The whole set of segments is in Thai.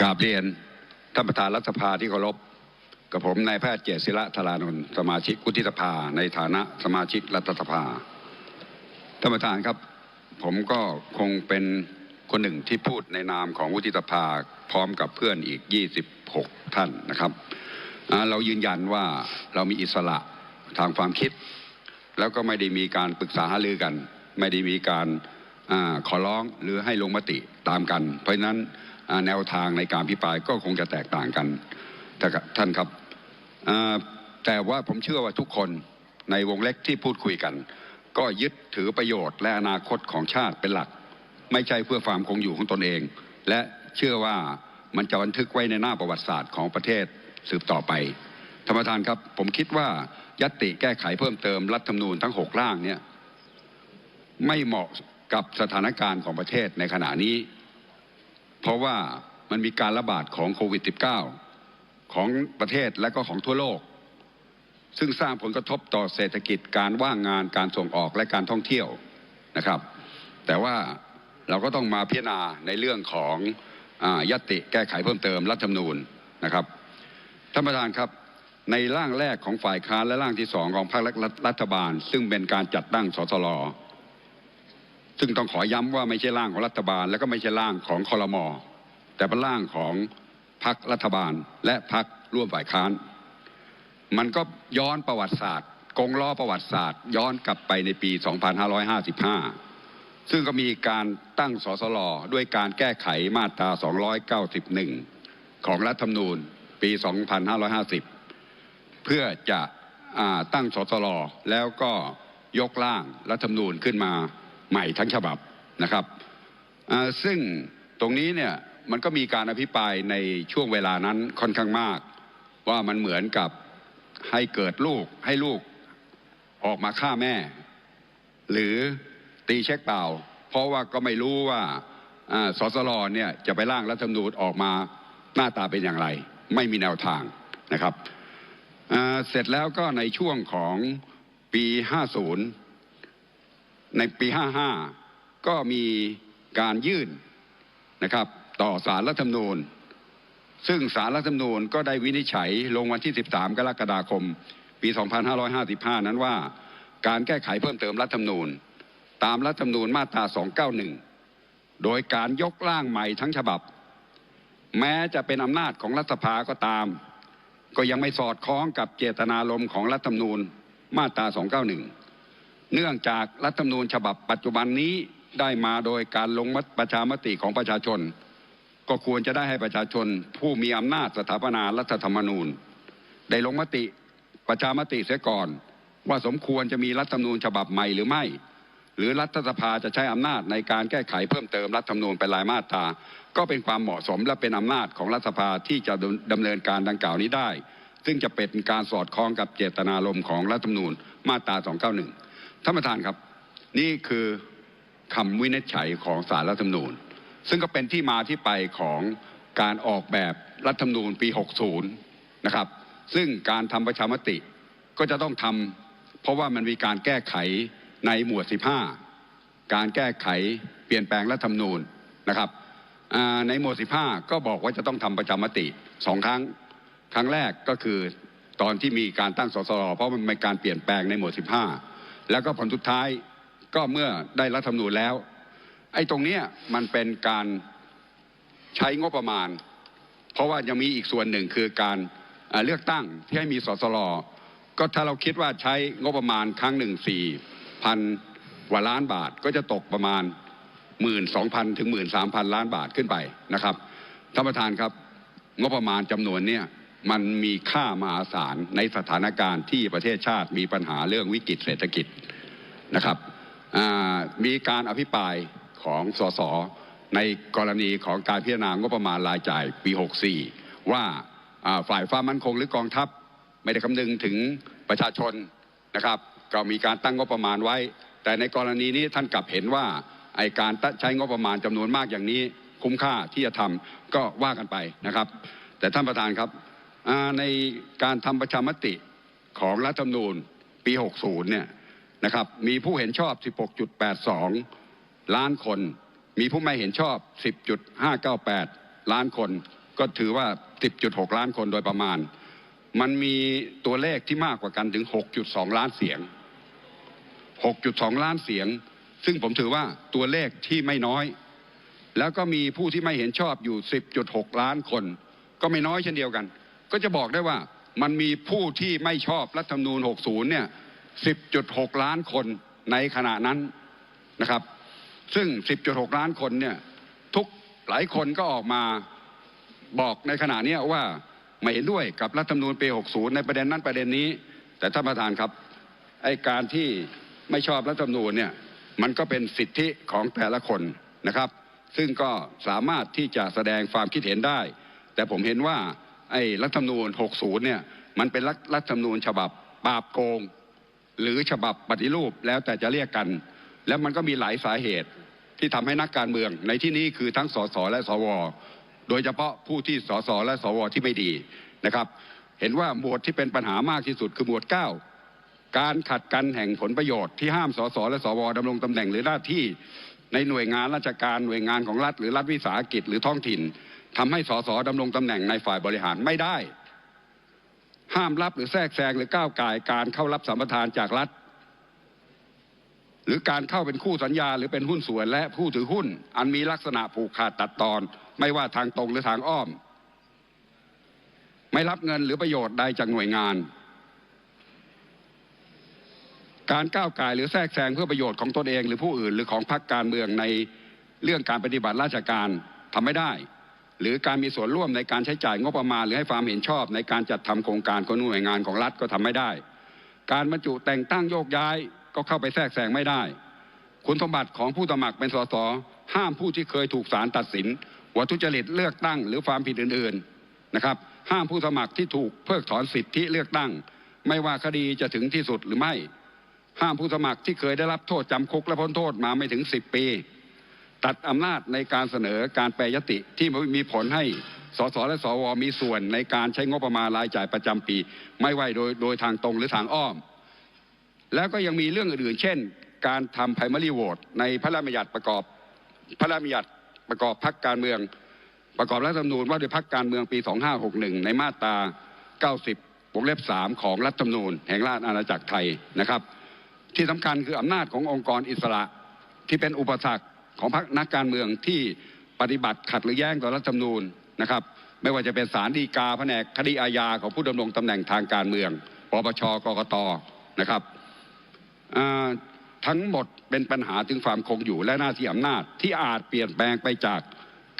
กราบเรียนท่านประธานรัฐสภาที่เคารพกับผมนายแพทย์เจษศิระธารานนท์สมาชิกวุฒิสภาในฐานะสมาชิกรัฐสภาท่านประธานครับ ผมก็คงเป็นคนหนึ่งที่พูดในนามของวุฒิสภาพร้อมกับเพื่อนอีก 26 ท่านนะครับ เรายืนยันว่าเรามีอิสระทางความคิด แล้วก็ไม่ได้มีการปรึกษาหารือกัน ไม่ได้มีการอขอร้องหรือให้ลงมติตามกัน เพราะฉะนั้น แนวทางในการพิปรายก็คงจะแตกต่างกันท่านครับแต่ว่าผมเชื่อว่าทุกคนในวงเล็กที่พูดคุยกัน ก็ยึดถือประโยชน์และอนาคตของชาติเป็นหลัก ไม่ใช่เพื่อความคงอยู่ของตนเอง และเชื่อว่ามันจะบันทึกไว้ในหน้าประวัติศาสตร์ของประเทศสืบต่อไปท่านประธานครับผมคิดว่ายัตติแก้ไขเพิ่มเติมรัฐธรรมนูญทั้งหกร่างเนี่ยไม่เหมาะกับสถานการณ์ของประเทศในขณะนี้ เพราะว่ามันมีการระบาดของโควิด -19 ของประเทศและก็ของทั่วโลก ซึ่งสร้างผลกระทบต่อเศรษฐกิจการว่างงานการส่งออกและการท่องเที่ยวนะครับ แต่ว่าเราก็ต้องมาพิจารณาในเรื่องของอยตติแก้ไขเพิ่มเติมรัฐธรรมนูญนะครับท่านประธานครับในร่างแรกของฝ่ายค้านและร่างที่สองของพรรครัฐบาล ซึ่งเป็นการจัดตั้งสสล ซึ่งต้องขอย้ำว่าไม่ใช่ร่างของรัฐบาล และก็ไม่ใช่ร่างของคอรมอแต่เป็นร่างของพรรครัฐบาลและพรรคร่วมฝ่ายค้าน มันก็ย้อนประวัติศาสตร์กงล้อประวัติศาสตร์ ย้อนกลับไปในปี 2555 ซึ่งก็มีการตั้งสสลด้วยการแก้ไขมาตรา 291 ของรัฐธรรมนูญปี 2550 เพื่อจะอตั้งสสลแล้วก็ยกร่างรัฐธรรมนูญขึ้นมา ใหม่ทั้งฉบับนะครับซึ่งตรงนี้เนี่ยมันก็มีการอภิปรายในช่วงเวลานั้นค่อนข้างมาก ว่ามันเหมือนกับให้เกิดลูกให้ลูกออกมาฆ่าแม่ หรือตีเช็คเปล่า เพราะว่าก็ไม่รู้ว่าสสลเนี่ยจะไปร่างรัฐธรรมนูญออกมาหน้าตาเป็นอย่างไร ไม่มีแนวทางนะครับเสร็จแล้วก็ในช่วงของปี 50 ในปี 55 ก็มีการยื่นนะครับต่อสารรัฐธรรมนูญ ซึ่งสารรัฐธรรมนูญก็ได้วินิจฉัยลงวันที่ 13 กรกฎาคม ปี 2555 นั้นว่า การแก้ไขเพิ่มเติมรัฐธรรมนูญ ตามรัฐธรรมนูญมาตรา 291 โดยการยกร่างใหม่ทั้งฉบับ แม้จะเป็นอำนาจของรัฐสภาก็ตาม ก็ยังไม่สอดคล้องกับเจตนารมณ์ของรัฐธรรมนูญมาตรา 291 เนื่องจากรัฐธรรมนูญฉบับปัจจุบันนี้ได้มาโดยการลงมติประชามติของประชาชน ก็ควรจะได้ให้ประชาชน ผู้มีอำนาจสถาปนารัฐธรรมนูญ ได้ลงมติประชามติเสียก่อน ว่าสมควรจะมีรัฐธรรมนูญฉบับใหม่หรือไม่ หรือรัฐสภาจะใช้อำนาจในการแก้ไขเพิ่มเติมรัฐธรรมนูญเป็นรายมาตราก็เป็นความเหมาะสมและเป็นอำนาจของรัฐสภาที่จะดำเนินการดังกล่าวนี้ได้ ซึ่งจะเป็นการสอดคล้องกับเจตนารมณ์ของรัฐธรรมนูญมาตรา 291 ท่านประธานครับนี่คือคำวินิจฉัยของสารรัฐธรรมนูญซึ่งก็เป็นที่มาที่ไปของการออกแบบรัฐธรรมนูญปี 60 นะครับ ซึ่งการทำประชามติก็จะต้องทำเพราะว่ามันมีการแก้ไขในหมวด 15 การแก้ไขเปลี่ยนแปลงรัฐธรรมนูญนะครับในหมวด 15 ก็บอกว่าจะต้องทำประชามติสองครั้ง ครั้งแรกก็คือตอนที่มีการตั้งสสรเพราะมันเป็นการเปลี่ยนแปลงในหมวด 15 แล้วก็ผลสุดท้ายก็เมื่อได้รัฐธรรมนูญแล้ว ไอ้ตรงเนี้ยมันเป็นการใช้งบประมาณ เพราะว่ายังมีอีกส่วนหนึ่งคือการเอ่อเลือกตั้งที่ให้มีสสรก็ถ้าเราคิดว่าใช้งบประมาณครั้งหนึ่งสี่พันกว่าล้านบาทก็จะตกประมาณหมื่นสองพันถึงหมื่นสามพันล้านบาทขึ้นไปนะครับท่านประธานครับ งบประมาณจำนวนเนี้ย มันมีค่ามหาศาลในสถานการณ์ที่ประเทศชาติมีปัญหาเรื่องวิกฤตเศรษฐกิจนะครับมีการอภิปรายของสสในกรณีของการพิจารณางบประมาณรายจ่ายปี 64 ว่าอ่าฝ่ายความมั่นคงหรือกองทัพ ไม่ได้คำนึงถึงประชาชนนะครับก็มีการตั้งงบประมาณไว้ แต่ในกรณีนี้ท่านกลับเห็นว่าไอการใช้งบประมาณจำนวนมากอย่างนี้ คุ้มค่าที่จะทำก็ว่ากันไปนะครับ แต่ท่านประธานครับ ในการทำประชามติของรัฐธรรมนูญปี 60 เนี่ยนะครับมีผู้เห็นชอบ 16.82 ล้านคน มีผู้ไม่เห็นชอบ 10.598 ล้านคน ก็ถือว่า 10.6 ล้านคนโดยประมาณ มันมีตัวเลขที่มากกว่ากันถึง 6.2 ล้านเสียง 6.2 ล้านเสียง ซึ่งผมถือว่าตัวเลขที่ไม่น้อย แล้วก็มีผู้ที่ไม่เห็นชอบอยู่ 10.6 ล้านคน ก็ไม่น้อยเช่นเดียวกัน ก็จะบอกได้ว่ามันมีผู้ที่ไม่ชอบรัฐธรรมนูญ60เนี่ย10.6 ล้านคนในขณะนั้นนะครับ ซึ่ง 10.6 ล้านคนเนี่ยทุกหลายคนก็ออกมาบอกในขณะนี้ว่าไม่เห็นด้วยกับรัฐธรรมนูญปี 60 ในประเด็นนั้นประเด็นนี้ แต่ท่านประธานครับไอการที่ไม่ชอบรัฐธรรมนูญเนี่ยมันก็เป็นสิทธิของแต่ละคนนะครับ ซึ่งก็สามารถที่จะแสดงความคิดเห็นได้ แต่ผมเห็นว่า ไอ้รัฐธรรมนูญ60เนี่ยมันเป็นรัฐธรรมนูญฉบับปราบโกง หรือฉบับปฏิรูปแล้วแต่จะเรียกกัน แล้วมันก็มีหลายสาเหตุที่ทำให้นักการเมือง ในที่นี้คือทั้งสสและสว โดยเฉพาะผู้ที่สสและสวที่ไม่ดีนะครับ เห็นว่าหมวดที่เป็นปัญหามากที่สุดคือหมวด 9 การขัดกันแห่งผลประโยชน์ที่ห้ามสสและสวดำรงตำแหน่งหรือหน้าที่ในหน่วยงานราชการหน่วยงานของรัฐ หรือรัฐวิสาหกิจหรือท้องถิ่น ทำให้สสดำรงตำแหน่งในฝ่ายบริหารไม่ได้ ห้ามรับหรือแทรกแซงหรือก้าวไก่การเข้ารับสัมปทานจากรัฐ หรือการเข้าเป็นคู่สัญญาหรือเป็นหุ้นส่วนและผู้ถือหุ้น อันมีลักษณะผูกขาดตัดตอน ไม่ว่าทางตรงหรือทางอ้อม ไม่รับเงินหรือประโยชน์ใดจากหน่วยงาน การก้าวไก่หรือแทรกแซงเพื่อประโยชน์ของตนเอง หรือผู้อื่นหรือของพรรคการเมืองในเรื่องการปฏิบัติราชการทำไม่ได้ หรือการมีส่วนร่วมในการใช้จ่ายงบประมาณ หรือให้ความเห็นชอบในการจัดทำโครงการของหน่วยงานของรัฐก็ทำไม่ได้ การบรรจุแต่งตั้งโยกย้ายก็เข้าไปแทรกแซงไม่ได้ คุณสมบัติของผู้สมัครเป็นสสห้ามผู้ที่เคยถูกศาลตัดสินว่าทุจริตเลือกตั้งหรือความผิดอื่นๆนะครับ ห้ามผู้สมัครที่ถูกเพิกถอนสิทธิเลือกตั้ง ไม่ว่าคดีจะถึงที่สุดหรือไม่ ห้ามผู้สมัครที่เคยได้รับโทษจำคุกและพ้นโทษมาไม่ถึง 10 ปี ตัดอำนาจในการเสนอการแปรยติที่มีผลให้สสและสวมีส่วนในการใช้งบประมาณรายจ่ายประจำปี ไม่ว่าโดยโดยทางตรงหรือทางอ้อม แล้วก็ยังมีเรื่องอื่นๆ เช่น การทำ primary vote ในพระราชบัญญัติประกอบพระราชบัญญัติประกอบพักการเมือง ประกอบรัฐธรรมนูญว่าด้วยพักการเมืองปี 2561 ในมาตรา 90 วงเล็บ 3 ของรัฐธรรมนูญ แห่งราชอาณาจักรไทยนะครับ ที่สำคัญคืออำนาจขององค์กรอิสระที่เป็นอุปสรรค ของพรรคนักการเมืองที่ปฏิบัติขัดหรือแย้งต่อรัฐธรรมนูญนะครับ ไม่ว่าจะเป็นศาลฎีกาแผนกคดีอาญาของผู้ดำรงตำแหน่งทางการเมืองปปชกกตนะครับทั้งหมดเป็นปัญหาถึงความคงอยู่และหน้าที่อำนาจที่อาจเปลี่ยนแปลงไปจาก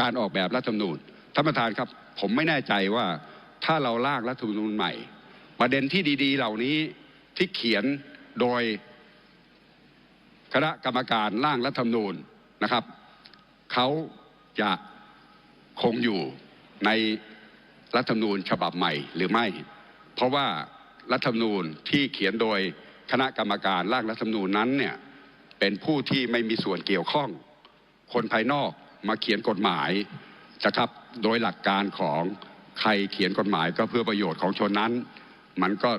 การออกแบบรัฐธรรมนูญท่านประธานครับ ผมไม่แน่ใจว่าถ้าเราลากรัฐธรรมนูญใหม่ ประเด็นที่ดี ๆ เหล่านี้ที่เขียนโดยคณะกรรมการร่างรัฐธรรมนูญ นะครับเขาจะคงอยู่ในรัฐธรรมนูญฉบับใหม่หรือไม่ เพราะว่ารัฐธรรมนูญที่เขียนโดยคณะกรรมการร่างรัฐธรรมนูญนั้นเนี่ยเป็นผู้ที่ไม่มีส่วนเกี่ยวข้อง คนภายนอกมาเขียนกฎหมายนะครับโดยหลักการของใครเขียนกฎหมายก็เพื่อประโยชน์ของชนนั้น มันก็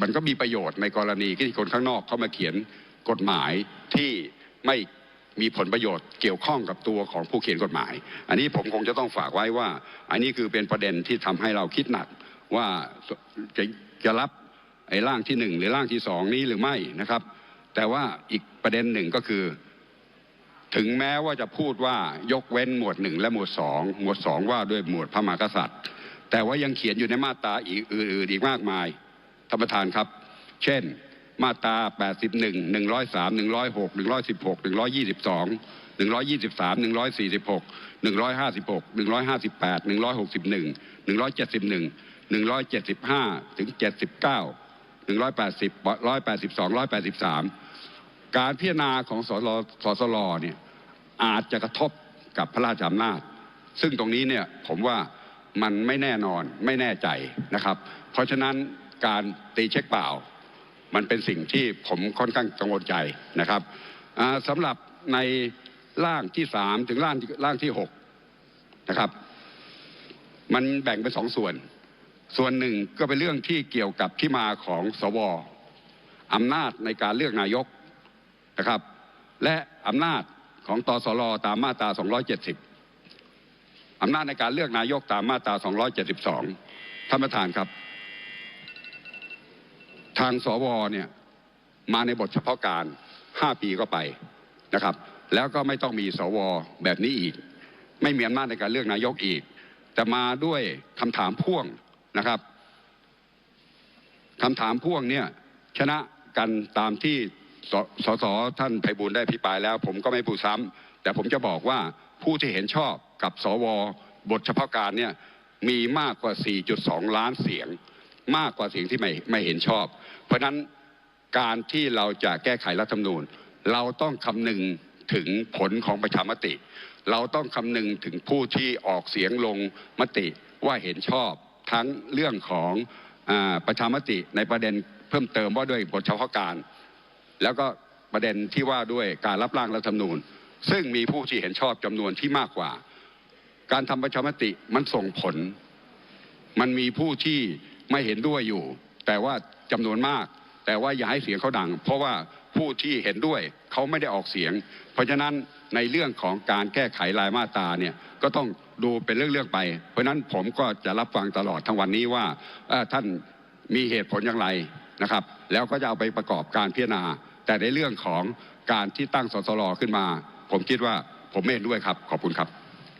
มันก็มีประโยชน์ในกรณีที่คนข้างนอกเข้ามาเขียนกฎหมายที่ไม่ มีผลประโยชน์เกี่ยวข้องกับตัวของผู้เขียนกฎหมาย อันนี้ผมคงจะต้องฝากไว้ว่า อันนี้คือเป็นประเด็นที่ทำให้เราคิดหนักว่าจะจะรับไอ้ร่างที่หนึ่งหรือร่างที่สองนี้หรือไม่นะครับ แต่ว่าอีกประเด็นหนึ่งก็คือ ถึงแม้ว่าจะพูดว่ายกเว้นหมวดหนึ่งและหมวดสองหมวดสองว่าด้วยหมวดพระมหากษัตริย์ แต่ว่ายังเขียนอยู่ในมาตราอีกอื่นๆอีกมากมายท่านประธานครับ เช่น มาตรา81 103 106 116 122 123 146 156 158 161 171 175 ถึง 79 180 182 183 การพิจารณาของสสสลเนี่ยอาจจะกระทบกับพระราชอำนาจ ซึ่งตรงนี้เนี่ยผมว่ามันไม่แน่นอนไม่แน่ใจนะครับ เพราะฉะนั้นการตีเช็คเปล่า มันเป็นสิ่งที่ผมค่อนข้างกังวลใจนะครับสำหรับในร่างที่สามถึงร่างที่ร่างที่หกนะครับ มันแบ่งเป็นสองส่วน ส่วนหนึ่งก็เป็นเรื่องที่เกี่ยวกับที่มาของสวอำนาจในการเลือกนายกนะครับ และอำนาจของตสลตามมาตรา 270 อำนาจในการเลือกนายกตามมาตรา 272 ท่านประธานครับ ทางสวเนี่ยมาในบทเฉพาะการ 5 ปีก็ไปนะครับ แล้วก็ไม่ต้องมีสวแบบนี้อีก ไม่มีอำนาจในการเลือกนายกอีก แต่มาด้วยคำถามพ่วงนะครับคำถามพ่วงเนี่ยชนะกันตามที่สสท่านไพบูลได้พิปรายแล้ว ผมก็ไม่พูดซ้ำแต่ผมจะบอกว่าผู้ที่เห็นชอบกับสวบทเฉพาะการเนี่ยมีมากกว่า 4.2 ล้านเสียง มากกว่าเสียงที่ไม่ไม่เห็นชอบ เพราะฉะนั้นการที่เราจะแก้ไขรัฐธรรมนูญ เราต้องคำนึงถึงผลของประชามติ เราต้องคำนึงถึงผู้ที่ออกเสียงลงมติว่าเห็นชอบทั้งเรื่องของอประชามติในประเด็นเพิ่มเติมว่าด้วยบทเฉพาะการ แล้วก็ประเด็นที่ว่าด้วยการรับร่างรัฐธรรมนูญ ซึ่งมีผู้ที่เห็นชอบจำนวนที่มากกว่า การทำประชามติมันส่งผล มันมีผู้ที่ ไม่เห็นด้วยอยู่ แต่ว่าจำนวนมาก แต่ว่าอย่าให้เสียงเขาดัง เพราะว่าผู้ที่เห็นด้วยเขาไม่ได้ออกเสียง เพราะฉะนั้นในเรื่องของการแก้ไขรายมาตราเนี่ยก็ต้องดูเป็นเรื่องๆไป เพราะฉะนั้นผมก็จะรับฟังตลอดทั้งวันนี้ว่าท่านมีเหตุผลอย่างไรนะครับ แล้วก็จะเอาไปประกอบการพิจารณา แต่ในเรื่องของการที่ตั้งสสรขึ้นมา ผมคิดว่าผมไม่เห็นด้วยครับ ขอบคุณครับ